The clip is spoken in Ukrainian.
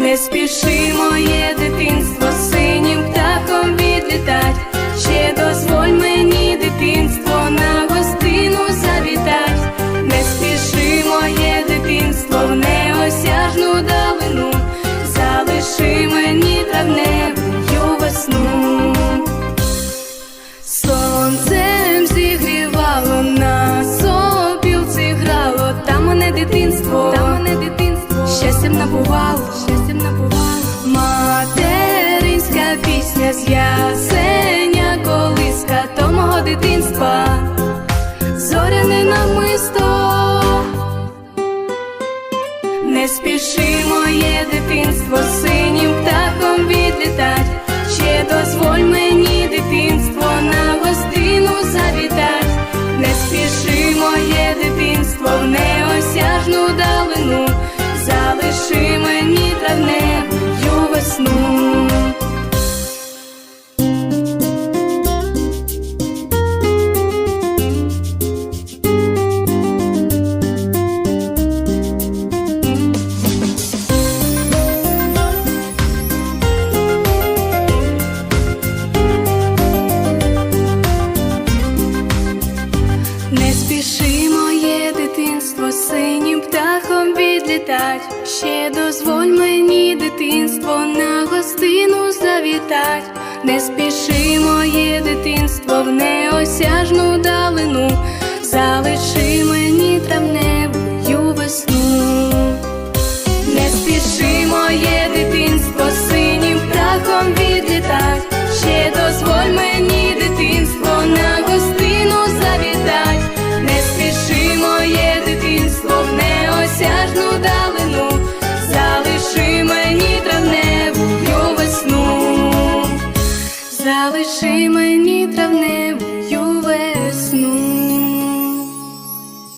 Не спіши моє дитинство синім птахом відлітать. Ще дозволь мені дитинство на гостину завітать. Не спіши моє дитинство в неосяжну далину. Залиши мені травневою весну. Сонцем зігрівало нас, опілці грало, там мене дитинство, там мене дитинство, щастям набувало, Материнська пісня з ясеня колиска, то мого дитинства, зоряне намисто. Не спіши моє дитинство синім птахом відлітать. Птахом. Ще дозволь мені дитинство на гостину завітать. Не спіши моє дитинство в неосяжну Залиши мені травневою